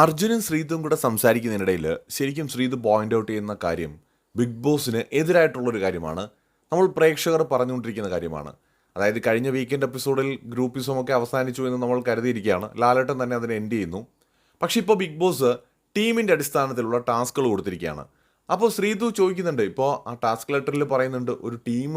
അർജുനും ശ്രീതും കൂടെ സംസാരിക്കുന്നതിനിടയിൽ ശരിക്കും ശ്രീതു പോയിന്റ് ഔട്ട് ചെയ്യുന്ന കാര്യം ബിഗ് ബോസിന് എതിരായിട്ടുള്ളൊരു കാര്യമാണ്. നമ്മൾ പ്രേക്ഷകർ പറഞ്ഞുകൊണ്ടിരിക്കുന്ന കാര്യമാണ്. അതായത് കഴിഞ്ഞ വീക്കെൻഡ് എപ്പിസോഡിൽ ഗ്രൂപ്പിസം ഒക്കെ അവസാനിച്ചു എന്ന് നമ്മൾ കരുതിയിരിക്കുകയാണ്. ലാലേട്ടൻ തന്നെ അതിനെ എൻഡ് ചെയ്യുന്നു. പക്ഷേ ഇപ്പോൾ ബിഗ് ബോസ് ടീമിന്റെ അടിസ്ഥാനത്തിലുള്ള ടാസ്കുകൾ കൊടുത്തിരിക്കുകയാണ്. അപ്പോൾ ശ്രീതു ചോദിക്കുന്നുണ്ട് ഇപ്പോൾ ആ ടാസ്ക് ലെറ്ററിൽ പറയുന്നുണ്ട് ഒരു ടീം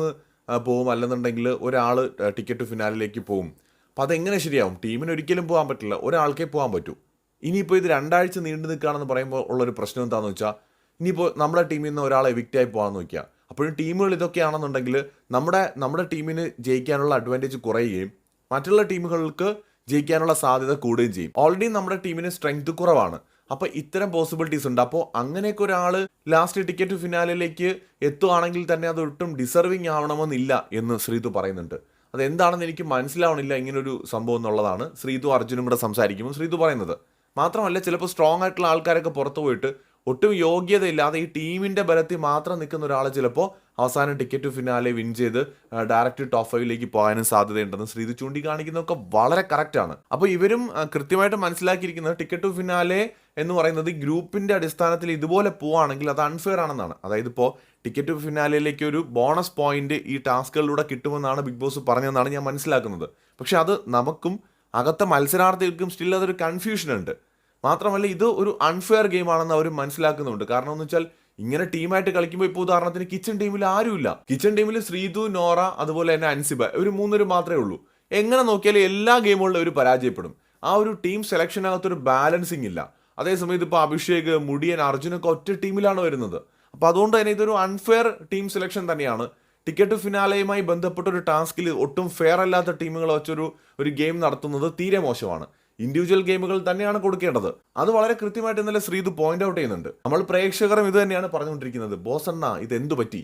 പോവും അല്ലെന്നുണ്ടെങ്കിൽ ഒരാൾ ടിക്കറ്റ് ഫിനാലിലേക്ക് പോവും. അപ്പോൾ അതെങ്ങനെ ശരിയാവും? ടീമിന് ഒരിക്കലും പോകാൻ പറ്റില്ല. ഒരാൾക്കേ പോകാൻ പറ്റൂ. ഇനിയിപ്പോൾ ഇത് രണ്ടാഴ്ച നീണ്ടു നിൽക്കുകയാണെന്ന് പറയുമ്പോൾ ഉള്ളൊരു പ്രശ്നം എന്താണെന്ന് വെച്ചാൽ ഇനിയിപ്പോൾ നമ്മുടെ ടീമിൽ നിന്ന് ഒരാളെ എവിക്റ്റായി പോകാമെന്ന് വയ്ക്കുക അപ്പോഴും ടീമുകൾ ഇതൊക്കെയാണെന്നുണ്ടെങ്കിൽ നമ്മുടെ നമ്മുടെ ടീമിന് ജയിക്കാനുള്ള അഡ്വാന്റേജ് കുറയുകയും മറ്റുള്ള ടീമുകൾക്ക് ജയിക്കാനുള്ള സാധ്യത കൂടുകയും ചെയ്യും. ഓൾറെഡി നമ്മുടെ ടീമിന് സ്ട്രെങ്ത് കുറവാണ്. അപ്പോൾ ഇത്തരം പോസിബിലിറ്റീസ് ഉണ്ട്. അപ്പോൾ അങ്ങനെയൊക്കെ ഒരാൾ ലാസ്റ്റ് ടിക്കറ്റ് ഫിനാലിലേക്ക് എത്തുകയാണെങ്കിൽ തന്നെ അത് ഒട്ടും ഡിസർവിങ് ആവണമെന്നില്ല എന്ന് ശ്രീതു പറയുന്നുണ്ട്. അതെന്താണെന്ന് എനിക്ക് മനസ്സിലാവണില്ല ഇങ്ങനൊരു സംഭവം എന്നുള്ളതാണ്. ശ്രീതു അർജുനും കൂടെ സംസാരിക്കുമ്പോൾ ശ്രീതു പറയുന്നത് മാത്രമല്ല ചിലപ്പോൾ സ്ട്രോങ് ആയിട്ടുള്ള ആൾക്കാരൊക്കെ പുറത്തു പോയിട്ട് ഒട്ടും യോഗ്യതയില്ലാതെ ഈ ടീമിന്റെ ബലത്തിൽ മാത്രം നിൽക്കുന്ന ഒരാൾ ചിലപ്പോൾ അവസാനം ടിക്കറ്റ് ഫിനാലെ വിൻ ചെയ്ത് ഡയറക്റ്റ് ടോപ്പ് ഫൈവിലേക്ക് പോകാനും സാധ്യതയുണ്ടെന്ന് ശ്രീത് ചൂണ്ടിക്കാണിക്കുന്നതൊക്കെ വളരെ കറക്റ്റാണ് അപ്പോൾ ഇവരും കൃത്യമായിട്ട് മനസ്സിലാക്കിയിരിക്കുന്നത് ടിക്കറ്റ് ടു ഫിനാലെ എന്ന് പറയുന്നത് ഗ്രൂപ്പിന്റെ അടിസ്ഥാനത്തിൽ ഇതുപോലെ പോവുകയാണെങ്കിൽ അത് അൺഫെയർ ആണെന്നാണ്. അതായത് ഇപ്പോൾ ടിക്കറ്റ് ടു ഫിനാലയിലേക്ക് ഒരു ബോണസ് പോയിന്റ് ഈ ടാസ്കുകളിലൂടെ കിട്ടുമെന്നാണ് ബിഗ് ബോസ് പറഞ്ഞതെന്നാണ് ഞാൻ മനസ്സിലാക്കുന്നത്. പക്ഷേ അത് നമുക്കും അകത്തെ മത്സരാർത്ഥികൾക്കും സ്റ്റിൽ അതൊരു കൺഫ്യൂഷൻ ഉണ്ട്. മാത്രമല്ല ഇത് ഒരു അൺഫെയർ ഗെയിം ആണെന്ന് അവർ മനസ്സിലാക്കുന്നുണ്ട്. കാരണം എന്ന് വെച്ചാൽ ഇങ്ങനെ ടീമായിട്ട് കളിക്കുമ്പോൾ ഇപ്പോൾ ഉദാഹരണത്തിന് കിച്ചൺ ടീമിൽ ആരുമില്ല. കിച്ചൺ ടീമിൽ ശ്രീതു നോറ അതുപോലെ തന്നെ അൻസിബ. ഒരു മൂന്നൊരു മാത്രമേ ഉള്ളൂ. എങ്ങനെ നോക്കിയാലും എല്ലാ ഗെയിമുകളിലും അവർ പരാജയപ്പെടും. ആ ഒരു ടീം സെലക്ഷനകത്തൊരു ബാലൻസിങ് ഇല്ല. അതേസമയത്ത് ഇപ്പോൾ അഭിഷേക് മുടിയൻ അർജുനൊക്കെ ഒറ്റ ടീമിലാണ് വരുന്നത്. അപ്പോൾ അതുകൊണ്ട് തന്നെ ഇതൊരു അൺഫെയർ ടീം സെലക്ഷൻ തന്നെയാണ്. ടിക്കറ്റ് ഫിനാലയുമായി ബന്ധപ്പെട്ട ഒരു ടാസ്കിൽ ഒട്ടും ഫെയർ അല്ലാത്ത ടീമുകൾ വെച്ചൊരു ഒരു ഗെയിം നടത്തുന്നത് തീരെ മോശമാണ്. ഇൻഡിവിജ്വൽ ഗെയിമുകൾ തന്നെയാണ് കൊടുക്കേണ്ടത്. അത് വളരെ കൃത്യമായിട്ട് ഇന്നലെ ശ്രീതു പോയിന്റ് ഔട്ട് ചെയ്യുന്നുണ്ട്. നമ്മൾ പ്രേക്ഷകരും ഇത് തന്നെയാണ് പറഞ്ഞുകൊണ്ടിരിക്കുന്നത്. ബോസണ്ണ ഇത് എന്തു പറ്റി?